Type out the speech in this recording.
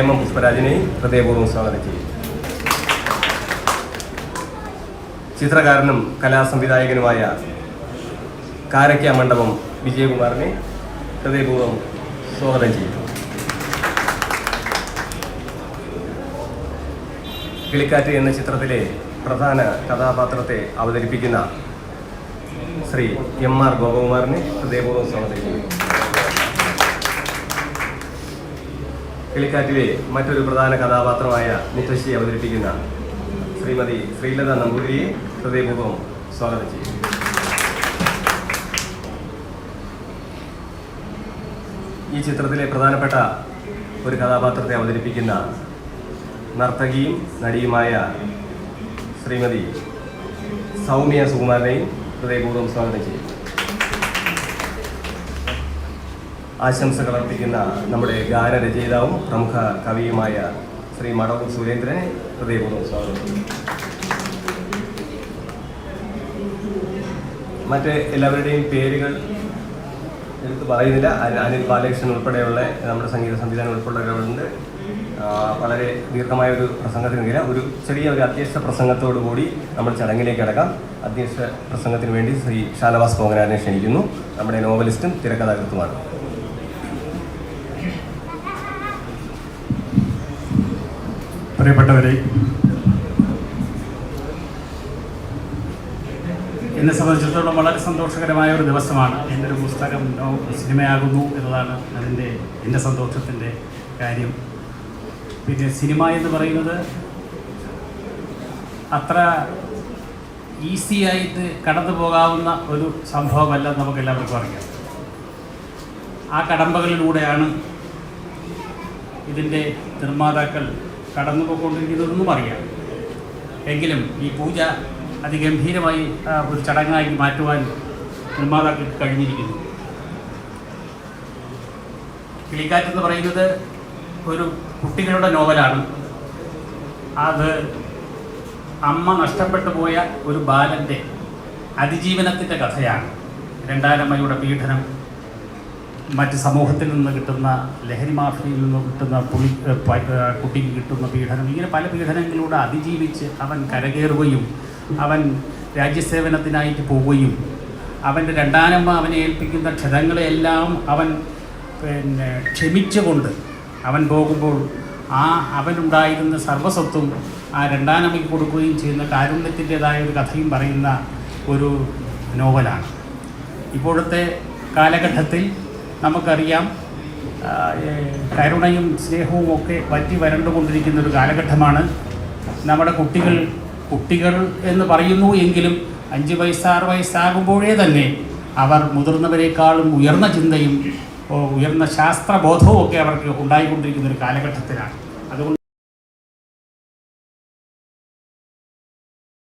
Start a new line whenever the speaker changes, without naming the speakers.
M പുഷ്പരാജിനെയും ഹൃദയപൂർവം സ്വാഗതം ചെയ്യും. ചിത്രകാരനും കലാസംവിധായകനുമായ കാരക്ക മണ്ഡപം വിജയകുമാറിനെ ഹൃദയപൂർവം സ്വാഗതം ചെയ്യും. കിളിക്കാറ്റ് എന്ന ചിത്രത്തിലെ പ്രധാന കഥാപാത്രത്തെ അവതരിപ്പിക്കുന്ന ശ്രീ എം ആർ ഗോപകുമാറിനെ ഹൃദയപൂർവം സ്വാഗതം ചെയ്യും. കിളിക്കാറ്റിലെ മറ്റൊരു പ്രധാന കഥാപാത്രമായ മുത്തശ്ശി അവതരിപ്പിക്കുന്ന ശ്രീമതി ശ്രീലത നമ്പൂതിരിയെ ഹൃദയപൂർവം സ്വാഗതം ചെയ്യും ഈ ചിത്രത്തിലെ പ്രധാനപ്പെട്ട ഒരു കഥാപാത്രത്തെ അവതരിപ്പിക്കുന്ന നർത്തകിയും നടിയുമായ ശ്രീമതി സൗമ്യ സുകുമാരനെയും ഹൃദയപൂർവം സ്വാഗതം ചെയ്യും ആശംസകൾ അർപ്പിക്കുന്ന നമ്മുടെ ഗാനരചയിതാവും പ്രമുഖ കവിയുമായ ശ്രീ മടവൂർ സുരേന്ദ്രനെ ഹൃദയപൂർവം സ്വാഗതം. മറ്റേ എല്ലാവരുടെയും പേരുകൾ എടുത്ത് പറയുന്നില്ല. അനി- അനിൽ ബാലകൃഷ്ണൻ ഉൾപ്പെടെയുള്ള നമ്മുടെ സംഗീത സംവിധാനം ഉൾപ്പെടെയുള്ളവരുണ്ട് വളരെ ദീർഘമായ ഒരു പ്രസംഗത്തിനില്ല ഒരു ചെറിയ ഒരു അധ്യക്ഷ പ്രസംഗത്തോടു കൂടി നമ്മൾ ചടങ്ങിലേക്ക് അടക്കാം. അധ്യക്ഷ പ്രസംഗത്തിന് വേണ്ടി ശ്രീ ഷാനവാസ് പോങ്ങനാരനെ ക്ഷണിക്കുന്നു. നമ്മുടെ നോവലിസ്റ്റും തിരക്കഥാകൃത്തുമാണ്.
പ്രിയപ്പെട്ടവരെ എന്നെ സംബന്ധിച്ചിടത്തോളം വളരെ സന്തോഷകരമായ ഒരു ദിവസമാണ്. എന്റെ ഒരു പുസ്തകം സിനിമയാകുന്നു എന്നതാണ് അതിന്റെ എന്റെ സന്തോഷത്തിന്റെ കാര്യം. പിന്നെ സിനിമ എന്ന് പറയുന്നത് അത്ര ഈസി ആയിട്ട് കടന്നു പോകാവുന്ന ഒരു സംഭവമല്ല നമുക്ക് എല്ലാവർക്കും അറിയാം. ആ കടമ്പകളിലൂടെയാണ് ഇതിന്റെ നിർമ്മാതാക്കൾ കടന്നു പോയിക്കൊണ്ടിരിക്കുന്നതെന്നും അറിയാം. എങ്കിലും ഈ പൂജ അതിഗംഭീരമായി ഒരു ചടങ്ങായി മാറ്റുവാൻ നിർമ്മാതാക്കൾക്ക് കഴിഞ്ഞിരിക്കുന്നു. കിളിക്കാറ്റ് എന്ന് പറയുന്നത് ഒരു കുട്ടികളുടെ നോവലാണ്. അത് അമ്മ നഷ്ടപ്പെട്ടു പോയ ഒരു ബാലന്റെ അതിജീവനത്തിന്റെ കഥയാണ്. രണ്ടാനമ്മയുടെ പീഡനം മറ്റ് സമൂഹത്തിൽ നിന്ന് കിട്ടുന്ന ലഹരി മാഫിയയിൽ നിന്ന് കിട്ടുന്ന പുളി കുട്ടിക്ക് കിട്ടുന്ന പീഡനം ഇങ്ങനെ പല പീഡനങ്ങളിലൂടെ അതിജീവിച്ച് അവൻ കരകയറുകയും അവൻ രാജ്യസേവനത്തിനായിട്ട് പോവുകയും അവന്റെ രണ്ടാനമ്മ അവനെ ഏൽപ്പിക്കുന്ന ക്ഷതങ്ങളെല്ലാം അവൻ പിന്നെ ക്ഷമിച്ചുകൊണ്ട് അവൻ പോകുമ്പോൾ ആ അവനുണ്ടായിരുന്ന സർവസ്വത്തും ആ രണ്ടാനമ്മയ്ക്ക് കൊടുക്കുകയും ചെയ്യുന്ന കാരുണ്യത്തിന്റെതായ ഒരു കഥയും പറയുന്ന ഒരു നോവലാണ്. ഇപ്പോഴത്തെ കാലഘട്ടത്തിൽ നമുക്കറിയാം കരുണയും സ്നേഹവും ഒക്കെ വറ്റി വരണ്ടുകൊണ്ടിരിക്കുന്ന ഒരു കാലഘട്ടമാണ്. നമ്മുടെ കുട്ടികൾ കുട്ടികൾ എന്ന് പറയുന്നു എങ്കിലും അഞ്ച് വയസ്സാറ് വയസ്സാകുമ്പോഴേ തന്നെ അവർ മുതിർന്നവരെക്കാളും ഉയർന്ന ചിന്തയും ഉയർന്ന ശാസ്ത്രബോധവും ഒക്കെ അവർക്ക് ഉണ്ടായിക്കൊണ്ടിരിക്കുന്ന ഒരു കാലഘട്ടത്തിലാണ്.